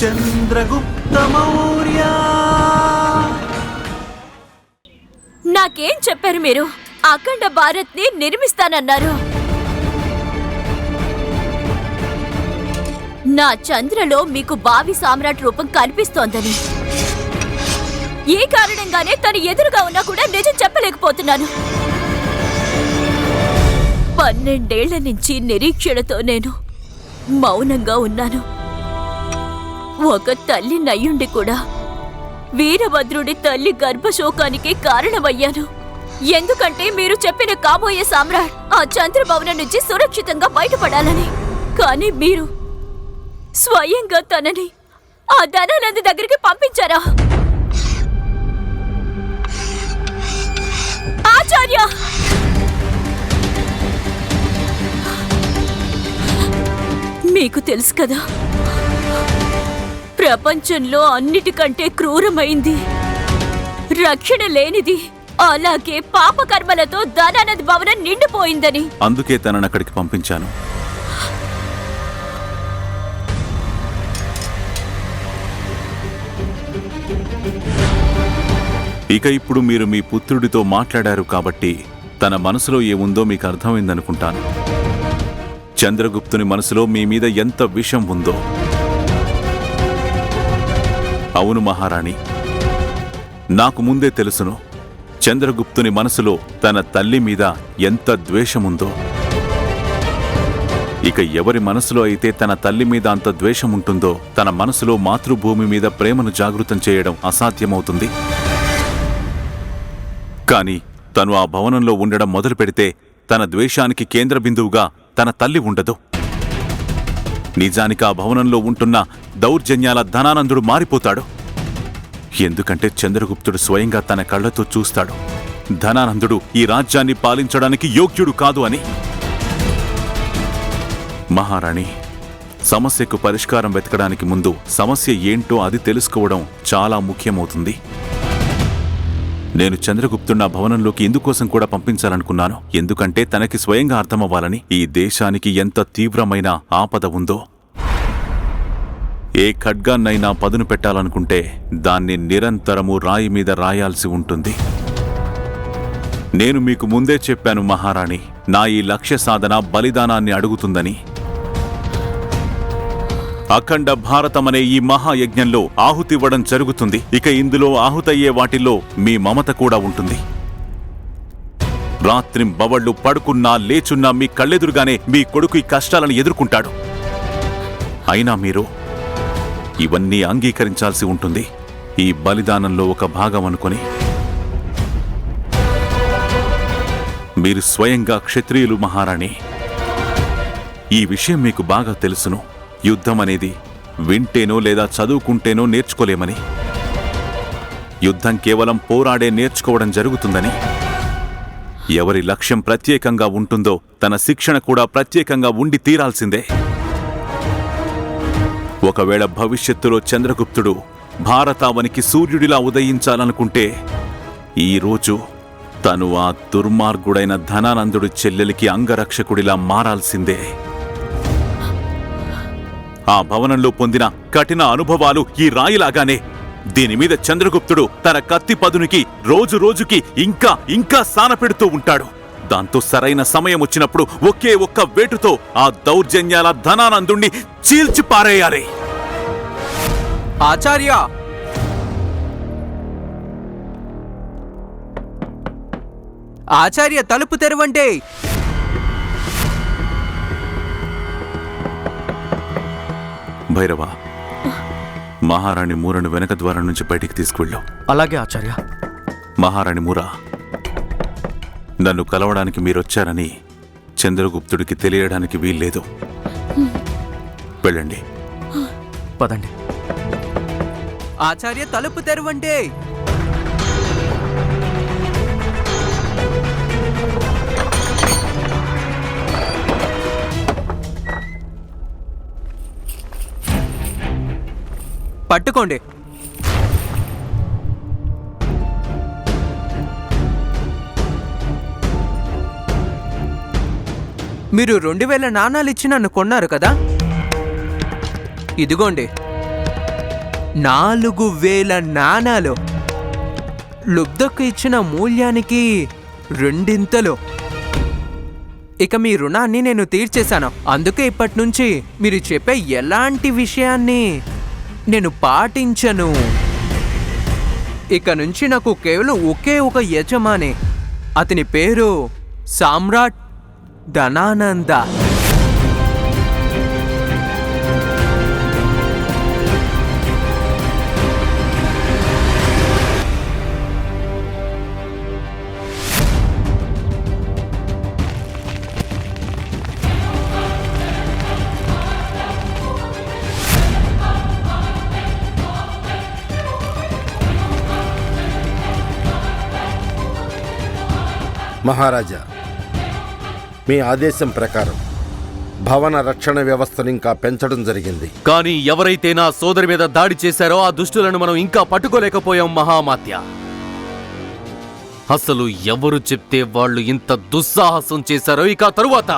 చంద్రగుప్త మౌర్య నాకేం చెప్పారు మీరు? అఖండ భారత్ని నిర్మిస్తానన్నారు. నా చంద్రలో మీకు బావి సామ్రాట్ రూపం కనిపిస్తోందని. ఏ కారణంగానే తను ఎదురుగా ఉన్నా కూడా నిజం చెప్పలేకపోతున్నాను. పన్నెండేళ్ళ నుంచి నిరీక్షణతో నేను మౌనంగా ఉన్నాను. ఒక తల్లి నయ్యుండి కూడా వీరభద్రుడి తల్లి గర్భశోకానికి కారణమయ్యాను. ఎందుకంటే మీరు చెప్పిన కాబోయే సామ్రాట్ ఆ చంద్రభవనం నుంచి సురక్షితంగా బయటపడాలని. కానీ మీరు స్వయంగా తనని ఆ ధనానంద దగ్గరికి పంపించారా? ఆచార్య! మీకు తెలుసు కదా ప్రపంచంలో అన్నిటికంటే క్రూరమైంది. రక్షణ లేనిది అలాగే పాపకర్మలతో ధనానంద్ భవనం నిండిపోయిందని. అందుకే తనని అక్కడికి పంపించాను. ఇక ఇప్పుడు మీరు మీ పుత్రుడితో మాట్లాడారు కాబట్టి తన మనసులో ఏముందో మీకు అర్థమైందనుకుంటాను. చంద్రగుప్తుని మనసులో మీ మీద ఎంత విషం ఉందో. అవును మహారాణి. నాకు ముందే తెలుసును చంద్రగుప్తుని మనసులో తన తల్లి మీద ఎంత ద్వేషముందో. ఇక ఎవరి మనసులో అయితే తన తల్లి మీద అంత ద్వేషం ఉంటుందో తన మనసులో మాతృభూమి మీద ప్రేమను జాగృతం చేయడం అసాధ్యమవుతుంది. కాని తను ఆ భవనంలో ఉండడం మొదలు పెడితే తన ద్వేషానికి కేంద్ర బిందువుగా తన తల్లి ఉండదు. నిజానికి ఆ భవనంలో ఉంటున్న దౌర్జన్యాల ధనానందుడు మారిపోతాడు. ఎందుకంటే చంద్రగుప్తుడు స్వయంగా తన కళ్ళతో చూస్తాడు. ధనానందుడు ఈ రాజ్యాన్ని పాలించడానికి యోగ్యుడు కాదు అని. మహారాణి సమస్యకు పరిష్కారం వెతకడానికి ముందు సమస్య ఏంటో అది తెలుసుకోవడం చాలా ముఖ్యమవుతుంది. నేను చంద్రగుప్తుడు నా భవనంలోకి ఎందుకోసం కూడా పంపించాలనుకున్నాను? ఎందుకంటే తనకి స్వయంగా అర్థమవ్వాలని ఈ దేశానికి ఎంత తీవ్రమైన ఆపద ఉందో. ఏ ఖడ్గాన్నైనా పదును పెట్టాలనుకుంటే దాన్ని నిరంతరము రాయి మీద రాయాల్సి ఉంటుంది. నేను మీకు ముందే చెప్పాను మహారాణి. నా ఈ లక్ష్య సాధన బలిదానాన్ని అడుగుతుందని. అఖండ భారతమనే ఈ మహాయజ్ఞంలో ఆహుతివ్వడం జరుగుతుంది. ఇక ఇందులో ఆహుతయ్యే వాటిల్లో మీ మమత కూడా ఉంటుంది. రాత్రింబవళ్ళు పడుకున్నా లేచున్నా మీ కళ్ళెదురుగానే మీ కొడుకు ఈ కష్టాలను ఎదుర్కొంటాడు. అయినా మీరు ఇవన్నీ అంగీకరించాల్సి ఉంటుంది. ఈ బలిదానంలో ఒక భాగం అనుకుని. మీరు స్వయంగా క్షత్రియులు మహారాణి. ఈ విషయం మీకు బాగా తెలుసును. యుద్ధం అనేది వింటేనో లేదా చదువుకుంటేనో నేర్చుకోలేమని యుద్ధం కేవలం పోరాడే నేర్చుకోవడం జరుగుతుందని ఎవరి లక్ష్యం ప్రత్యేకంగా ఉంటుందో తన శిక్షణ కూడా ప్రత్యేకంగా ఉండి తీరాల్సిందే. ఒకవేళ భవిష్యత్తులో చంద్రగుప్తుడు భారతావనికి సూర్యుడిలా ఉదయించాలనుకుంటే ఈరోజు తను ఆ దుర్మార్గుడైన ధనానందుడు చెల్లెలికి అంగరక్షకుడిలా మారాల్సిందే. ఆ భవనంలో పొందిన కఠిన అనుభవాలు ఈ రాయిలాగానే. దీని మీద చంద్రగుప్తుడు తన కత్తి పదునికి రోజు రోజుకి ఇంకా ఇంకా సానపెడుతూ ఉంటాడు. దాంతో సరైన సమయం వచ్చినప్పుడు ఒకే ఒక్క వేటుతో ఆ దౌర్జన్యాల ధనానందుణ్ణి చీల్చి పారేయాలి. ఆచార్య! ఆచార్య తలుపు తెరవంటే భైరవ మహారాణి మూరను వెనక ద్వారం నుంచి బయటికి తీసుకువెళ్ళు. అలాగే ఆచార్య. మహారాణి మూరా నన్ను కలవడానికి మీరొచ్చారని చంద్రగుప్తుడికి తెలియడానికి వీల్లేదు. వెళ్ళండి. పదండి. ఆచార్య తలుపు తెరవండి. పట్టుకోండి. మీరు రెండు వేల నాణాలు ఇచ్చి నన్ను కొన్నారు కదా? ఇదిగోండి. నాలుగు వేల నాణాలు. లుబ్ధకు ఇచ్చిన మూల్యానికి రెండింతలు. ఇక మీ రుణాన్ని నేను తీర్చేశాను. అందుకే ఇప్పటి నుంచి మీరు చెప్పే ఎలాంటి విషయాన్ని నేను పాటించను. ఇక నుంచి నాకు కేవలం ఒకే ఒక యజమాని. అతని పేరు సామ్రాట్ ధనానంద. మహారాజా మీ ఆదేశం ప్రకారం భవన రక్షణ వ్యవస్థను ఇంకా పెంచడం జరిగింది. కానీ ఎవరైతే నా సోదరి మీద దాడి చేశారో ఆ దుష్టులను మనం ఇంకా పట్టుకోలేకపోయాం మహామాత్య. అసలు ఎవరు చెప్తే వాళ్ళు ఇంత దుస్సాహసం చేశారో ఇక తరువాత.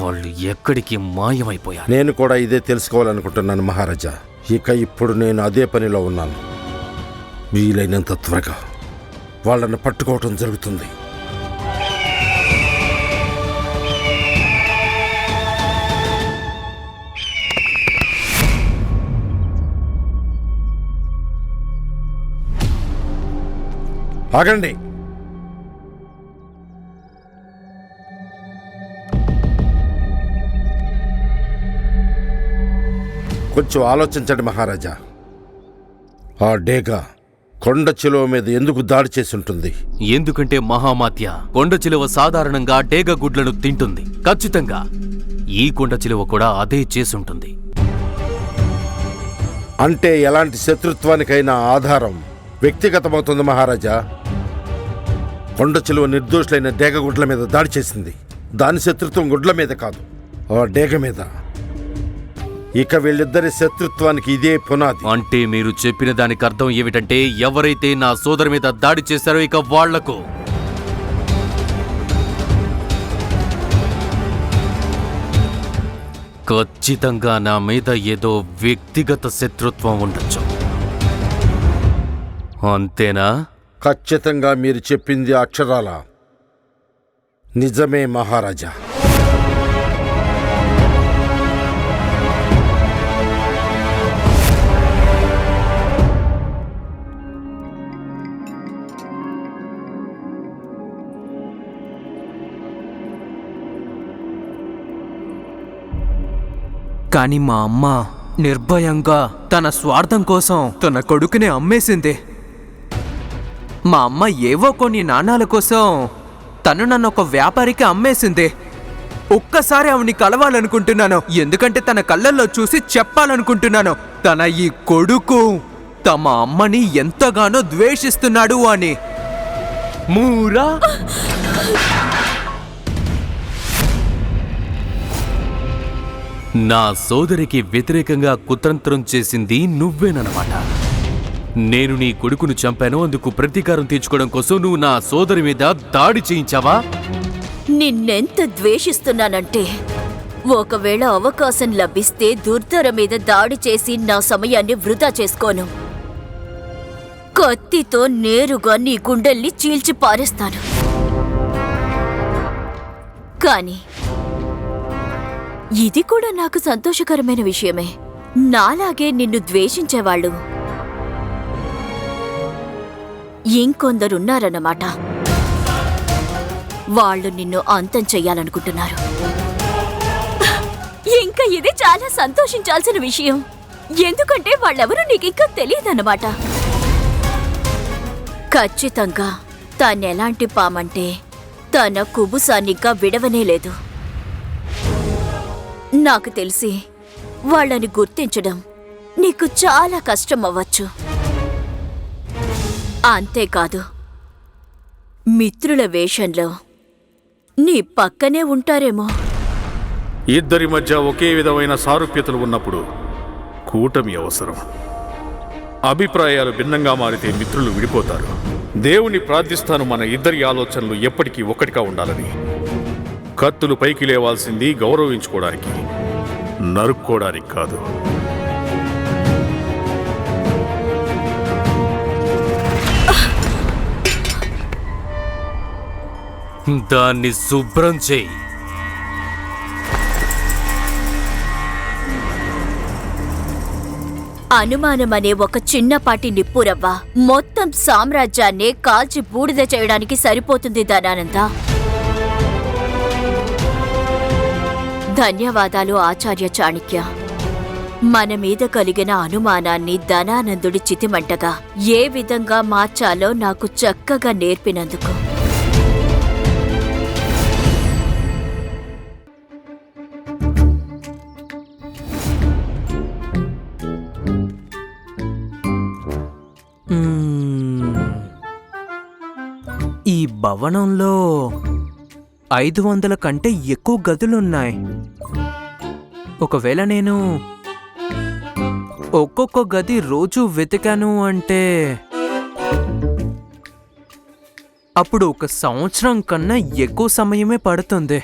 వాళ్ళు ఎక్కడికి మాయమైపోయారు? నేను కూడా ఇదే తెలుసుకోవాలనుకుంటున్నాను మహారాజా. ఇక ఇప్పుడు నేను అదే పనిలో ఉన్నాను. వీలైనంత త్వరగా. వాళ్ళని పట్టుకోవటం జరుగుతుంది. ఆగండి. కొంచెం ఆలోచించండి మహారాజా. ఆ డేగా కొండ చిలువ మీద ఎందుకు దాడి చేసి ఉంటుంది ఎందుకంటే మహామాత్య కొండ చిలువ సాధారణంగా డేగ గుడ్లను తింటుంది. ఖచ్చితంగా ఈ కొండ చిలువ కూడా అదే చేసుంటుంది. అంటే ఎలాంటి శత్రుత్వానికైనా ఆధారం వ్యక్తిగతమవుతుంది మహారాజా. కొండ చిలువ నిర్దోషులైన డేగ గుడ్ల మీద దాడి చేసింది. దాని శత్రుత్వం గుడ్ల మీద కాదు ఆ డేగ మీద. ఇక వీళ్ళిద్దరి శత్రుత్వానికి ఇదే పునాది. అంటే మీరు చెప్పిన దానికి అర్థం ఏమిటంటే ఎవరైతే నా సోదరి మీద దాడి చేశారో ఇక వాళ్ళకు. ఖచ్చితంగా నా మీద ఏదో వ్యక్తిగత శత్రుత్వం ఉండొచ్చు. అంతేనా? ఖచ్చితంగా మీరు చెప్పింది అక్షరాల? నిజమే మహారాజా. కానీ మా అమ్మ నిర్భయంగా తన స్వార్థం కోసం తన కొడుకుని అమ్మేసింది. మా అమ్మ ఏవో కొన్ని నాణాల కోసం తను నన్ను ఒక వ్యాపారికి అమ్మేసింది. ఒక్కసారి ఆవిని కలవాలనుకుంటున్నాను. ఎందుకంటే తన కళ్ళల్లో చూసి చెప్పాలనుకుంటున్నాను. తన ఈ కొడుకు తమ అమ్మని ఎంతగానో ద్వేషిస్తున్నాడు అని. మూరా? నా సోదరికి వ్యతిరేకంగా కుతంత్రం చేసింది నువ్వేనమాట నేను నీ కొడుకును చంపాను అందుకు ప్రతీకారం తీర్చుకోవడం కోసం నువ్వు నా సోదరి మీద దాడి చేయించావా? నిన్నెంత ద్వేషిస్తున్నానంటే ఒకవేళ అవకాశం లభిస్తే దుర్ధర మీద దాడి చేసి నా సమయాన్ని వృధా చేసుకోను. కత్తితో నేరుగా నీ గుండెల్ని చీల్చి పారేస్తాను. కానీ ఇది కూడా నాకు సంతోషకరమైన విషయమే. నాలాగే నిన్ను ద్వేషించేవాళ్ళు. ఇంకొందరున్నారన్నమాట. వాళ్ళు నిన్ను అంతం చెయ్యాలనుకుంటున్నారు. ఇంకా ఇది చాలా సంతోషించాల్సిన విషయం. ఎందుకంటే వాళ్ళెవరూ నీకు ఇంకా తెలియదన్నమాట. ఖచ్చితంగా తనెలాంటి పామంటే తన కుబుసాన్నిగా విడవనే లేదు. నాకు తెలిసి వాళ్ళని గుర్తించడం నీకు చాలా కష్టం అవ్వచ్చు అంతేకాదు మిత్రుల వేషంలో నీ పక్కనే ఉంటారేమో. ఇద్దరి మధ్య ఒకే విధమైన సారూప్యతలు ఉన్నప్పుడు కూటమి అవసరం. అభిప్రాయాలు భిన్నంగా మారితే మిత్రులు విడిపోతారు. దేవుని ప్రార్థిస్తాను మన ఇద్దరి ఆలోచనలు ఎప్పటికీ ఒకటిగా ఉండాలని. కత్తులు పైకి లేవాల్సింది గౌరవించుకోవడానికి నరుక్కోవడానికి కాదు. దాన్ని శుభ్రం చేయి. అనుమానం అనే ఒక చిన్నపాటి నిప్పురవ్వ మొత్తం సామ్రాజ్యాన్ని కాల్చి బూడిద చేయడానికి సరిపోతుంది దానానందా. ధన్యవాదాలు ఆచార్య చాణక్య. మన మీద కలిగిన అనుమానాన్ని ధనానందుడి చితిమంటగా ఏ విధంగా మార్చాలో నాకు చక్కగా నేర్పినందుకు. ఈ భవనంలో ఐదు వందల కంటే ఎక్కువ గదులున్నాయి. ఒకవేళ నేను ఒక్కొక్క గది రోజు వెతికాను అంటే అప్పుడు ఒక సంవత్సరం కన్నా ఎక్కువ సమయమే పడుతుంది.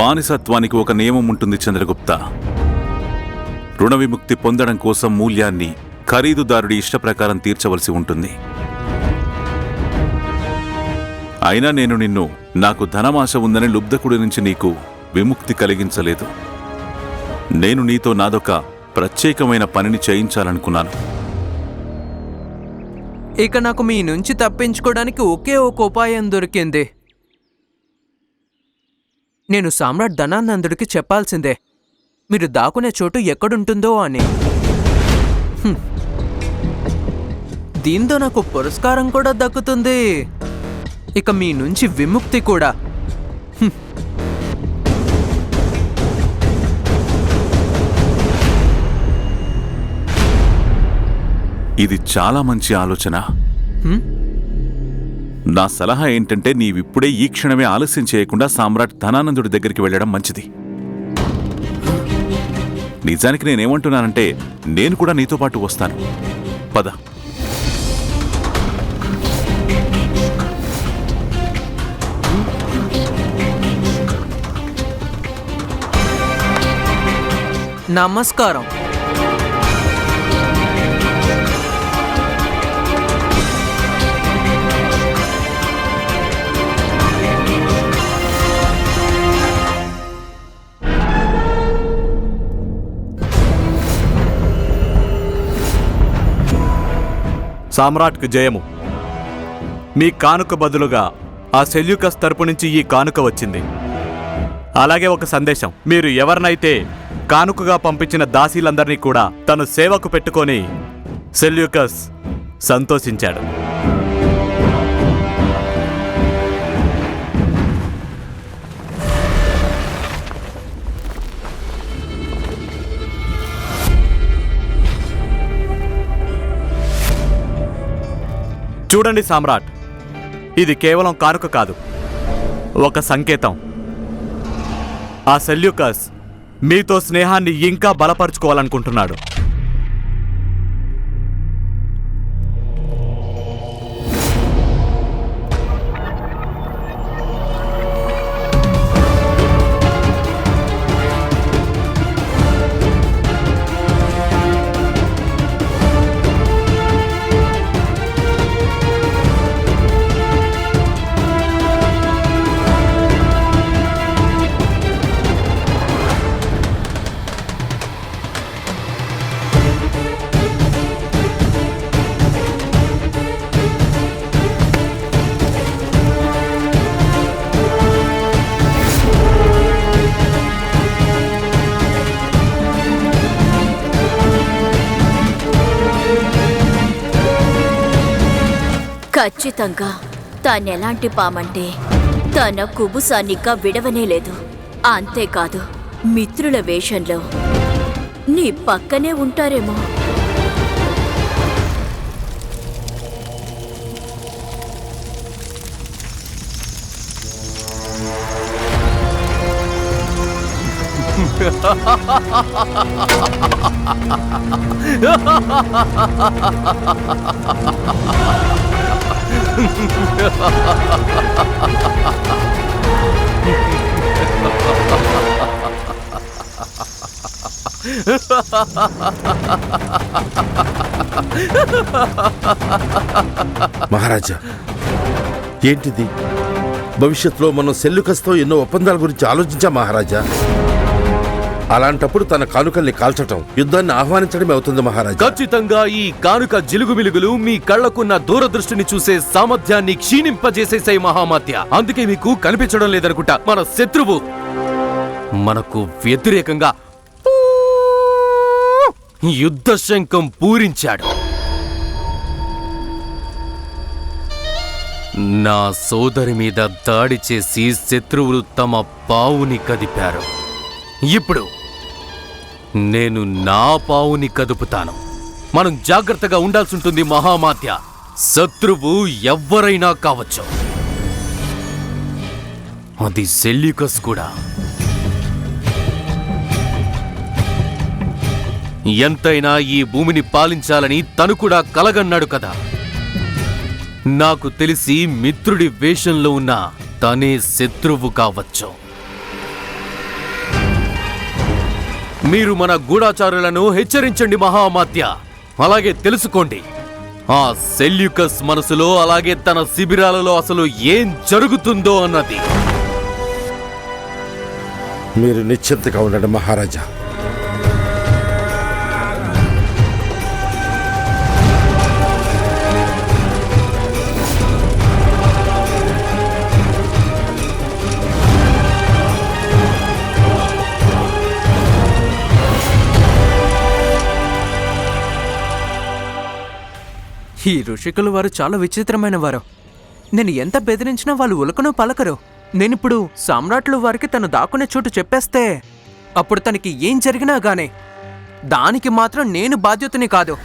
బానిసత్వానికి ఒక నియమం ఉంటుంది చంద్రగుప్త. రుణ విముక్తి పొందడం కోసం మూల్యాన్ని ఖరీదుదారుడి ఇష్ట ప్రకారం తీర్చవలసి ఉంటుంది. అయినా నేను నిన్ను నాకు ధనమాశ ఉందని లుబ్ధకుడి నుంచి నీకు విముక్తి కలిగించలేదు. నేను నీతో నాదొక ప్రత్యేకమైన పనిని చేయించాలనుకున్నాను. ఇక నాకు మీ నుంచి తప్పించుకోవడానికి ఒకే ఒక ఉపాయం దొరికింది. నేను సామ్రాట్ ధనానందుడికి చెప్పాల్సిందే. మీరు దాక్కునే చోటు ఎక్కడుంటుందో అని. దీంతో నాకు పురస్కారం కూడా దక్కుతుంది. ఇక మీ నుంచి విముక్తి కూడా. ఇది చాలా మంచి ఆలోచన? నా సలహా ఏంటంటే నీవిప్పుడే ఈ క్షణమే ఆలస్యం చేయకుండా సామ్రాట్ ధనానందుడి దగ్గరికి వెళ్ళడం మంచిది. నిజానికి నేనేమంటున్నానంటే నేను కూడా నీతో పాటు వస్తాను. పద. నమస్కారం. సామ్రాట్కు జయము. మీ కానుక బదులుగా ఆ సెల్యూకస్ తరపు నుంచి ఈ కానుక వచ్చింది. అలాగే ఒక సందేశం. మీరు ఎవరినైతే కానుకగా పంపించిన దాసీలందరినీ కూడా తను సేవకు పెట్టుకొని సెల్యూకస్ సంతోషించాడు. చూడండి సామ్రాట్. ఇది కేవలం కానుక కాదు. ఒక సంకేతం. ఆ సెల్యూకస్ మీతో స్నేహాన్ని ఇంకా బలపరుచుకోవాలనుకుంటున్నాడు. ఖచ్చితంగా. తానెలాంటి పామంటే తన కుబుసాన్నిగా విడవనే లేదు. అంతేకాదు మిత్రుల వేషంలో నీ పక్కనే ఉంటారేమో. మహారాజా ఏంటిది? భవిష్యత్తులో మనం సెల్లుకస్తో ఎన్నో ఒప్పందాల గురించి ఆలోచించా మహారాజా? అలాంటప్పుడు తన కానుకల్ని కాల్చటం యుద్ధాన్ని ఆహ్వానించడమే అవుతుంది మహారాజా. ఖచ్చితంగా ఈ కానుక జిలుగు మిలుగులు మీ కళ్ళకున్న దూరదృష్టిని చూసే సామర్థ్యాన్ని క్షీణింపజేసేసాయి మహామాత్య. అందుకే మీకు కనిపించడం లేదనుకుంటా. మన శత్రువు మనకు వ్యతిరేకంగా యుద్ధ శంఖం పూరించాడు. నా సోదరి మీద దాడి చేసి శత్రువులు తమ పావుని కదిపారు. ఇప్పుడు నేను నా పావుని కదుపుతాను. మనం జాగ్రత్తగా ఉండాల్సి ఉంటుంది మహామాత్య శత్రువు ఎవ్వరైనా కావచ్చు. అది సెల్యూకస్ కూడా. ఎంతైనా ఈ భూమిని పాలించాలని తను కూడా కలగన్నాడు కదా. నాకు తెలిసి మిత్రుడి వేషంలో ఉన్న తనే శత్రువు కావచ్చు. మీరు మన గూఢాచారులను హెచ్చరించండి మహామాత్య. అలాగే తెలుసుకోండి. ఆ సెల్యూకస్ మనసులో అలాగే తన శిబిరాలలో అసలు ఏం జరుగుతుందో అన్నది. మీరు నిశ్చింతగా ఉండండి మహారాజా. ఈ ఋషికులు వారు చాలా విచిత్రమైన వారు నేను ఎంత బెదిరించినా వాళ్ళు ఉలకనో పలకరు. నేనిప్పుడు సామ్రాట్లు వారికి తను దాక్కునే చోటు చెప్పేస్తే అప్పుడు తనకి ఏం జరిగినా గానే దానికి మాత్రం నేను బాధ్యతని కాదు.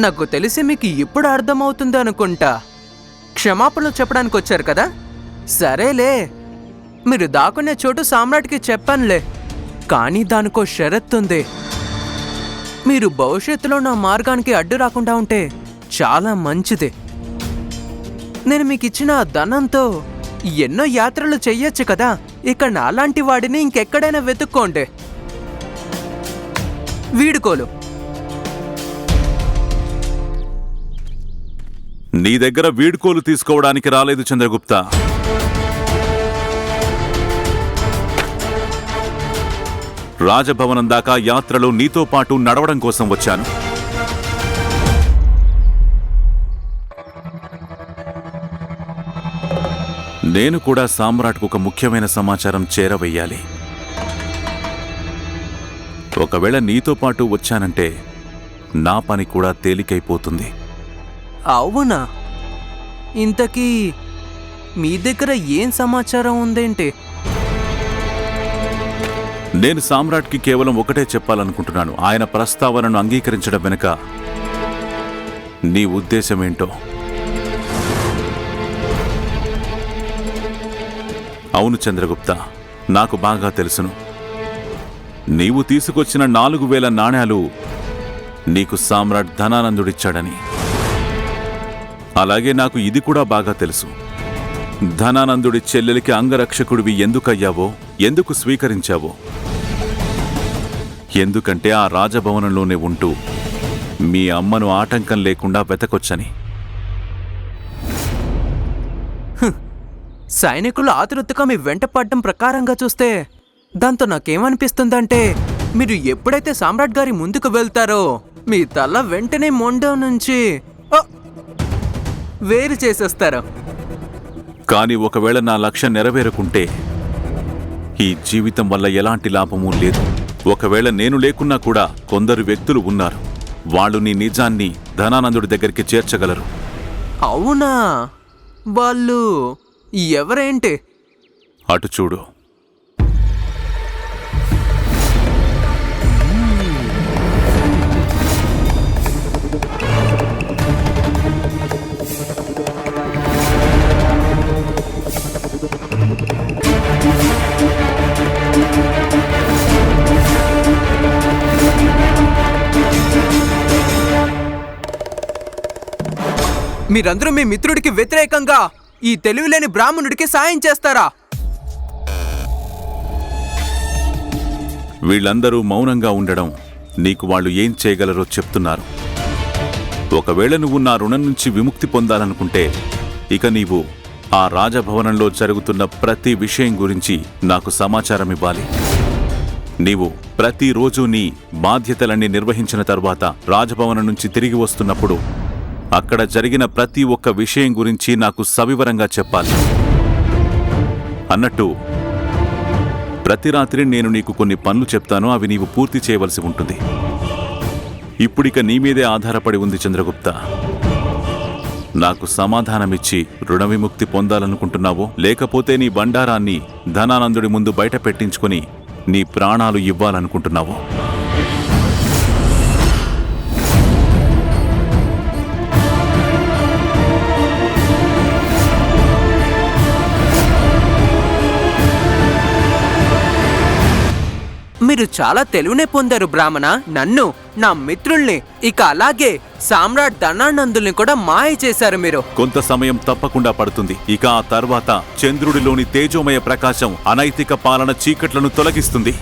నాకు తెలిసి మీకు ఇప్పుడు అర్థమవుతుంది అనుకుంటా. క్షమాపణలు చెప్పడానికి వచ్చారు కదా? సరేలే. మీరు దాక్కునే చోటు సామ్రాట్కి చెప్పానులే. కానీ దానికో షరత్ ఉంది మీరు భవిష్యత్తులో నా మార్గానికి అడ్డు రాకుండా ఉంటే చాలా మంచిది. నేను మీకు ఇచ్చిన ధనంతో ఎన్నో యాత్రలు చెయ్యొచ్చు కదా? ఇక నాలాంటి వాడిని ఇంకెక్కడైనా వెతుక్కోండి. వీడుకోలు. నీ దగ్గర వీడ్కోలు తీసుకోవడానికి రాలేదు చంద్రగుప్త. రాజభవనం దాకా యాత్రలో నీతో పాటు నడవడం కోసం వచ్చాను. నేను కూడా సామ్రాట్కు ఒక ముఖ్యమైన సమాచారం చేరవేయాలి. ఒకవేళ నీతో పాటు వచ్చానంటే నా పని కూడా తేలికైపోతుంది. అవునా? ఇంతకీ మీ దగ్గర ఏం సమాచారం ఉందేంటి? నేను సామ్రాట్కి కేవలం ఒకటే చెప్పాలనుకుంటున్నాను. ఆయన ప్రస్తావనను అంగీకరించడం వెనుక నీ ఉద్దేశమేంటో. అవును చంద్రగుప్త నాకు బాగా తెలుసును. నీవు తీసుకొచ్చిన నాలుగు వేల నాణేలు నీకు సామ్రాట్ ధనానందుడిచ్చాడని. అలాగే నాకు ఇది కూడా బాగా తెలుసు. ధనానందుడి చెల్లెలికి అంగరక్షకుడివి ఎందుకయ్యావో ఎందుకు స్వీకరించావో? ఎందుకంటే ఆ రాజభవనంలోనే ఉంటూ మీ అమ్మను ఆటంకం లేకుండా వెతకొచ్చని. సైనికులు ఆతృతగా మీ వెంట పడ్డం ప్రకారంగా చూస్తే దాంతో నాకేమనిపిస్తుందంటే మీరు ఎప్పుడైతే సామ్రాట్ గారి ముందుకు వెళ్తారో మీ తల వెంటనే మొండం నుంచి వేరు చేసేస్తారు? కాని ఒకవేళ నా లక్ష్యం నెరవేరకుంటే ఈ జీవితం వల్ల ఎలాంటి లాభమూ లేదు. ఒకవేళ నేను లేకున్నా కూడా కొందరు వ్యక్తులు ఉన్నారు. వాళ్ళు నీ నిజాన్ని ధనానందుడి దగ్గరికి చేర్చగలరు. అవునా? వాళ్ళు ఎవరేంటి? అటు చూడు. మీరందరూ మీ మిత్రుడికి వ్యతిరేకంగా ఈ తెలివిలేని బ్రాహ్మణుడికి సాయం చేస్తారా? వీళ్ళందరూ మౌనంగా ఉండడం నీకు వాళ్ళు ఏం చేయగలరో చెప్తున్నారు. ఒకవేళ నువ్వు నా రుణం నుంచి విముక్తి పొందాలనుకుంటే ఇక నీవు ఆ రాజభవనంలో జరుగుతున్న ప్రతి విషయం గురించి నాకు సమాచారం ఇవ్వాలి. నీవు ప్రతిరోజు నీ బాధ్యతలన్నీ నిర్వహించిన తర్వాత రాజభవనం నుంచి తిరిగి వస్తున్నప్పుడు అక్కడ జరిగిన ప్రతి ఒక్క విషయం గురించి నాకు సవివరంగా చెప్పాలి. అన్నట్టు ప్రతి రాత్రి నేను నీకు కొన్ని పనులు చెప్తాను అవి నీవు పూర్తి చేయవలసి ఉంటుంది. ఇప్పుడిక నీ మీదే ఆధారపడి ఉంది చంద్రగుప్త. నాకు సమాధానమిచ్చి రుణ విముక్తి పొందాలనుకుంటున్నావో లేకపోతే నీ బండారాన్ని ధనానందుడి ముందు బయట పెట్టించుకొని నీ ప్రాణాలు ఇవ్వాలనుకుంటున్నావో. మీరు చాలా తెలివినే పొందారు బ్రాహ్మణ. నన్ను నా మిత్రుల్ని ఇక అలాగే సామ్రాట్ ధనానందుల్ని కూడా మాయ చేశారు మీరు. కొంత సమయం తప్పకుండా పడుతుంది. ఇక ఆ తర్వాత చంద్రుడిలోని తేజోమయ ప్రకాశం అనైతిక పాలన చీకట్లను తొలగిస్తుంది.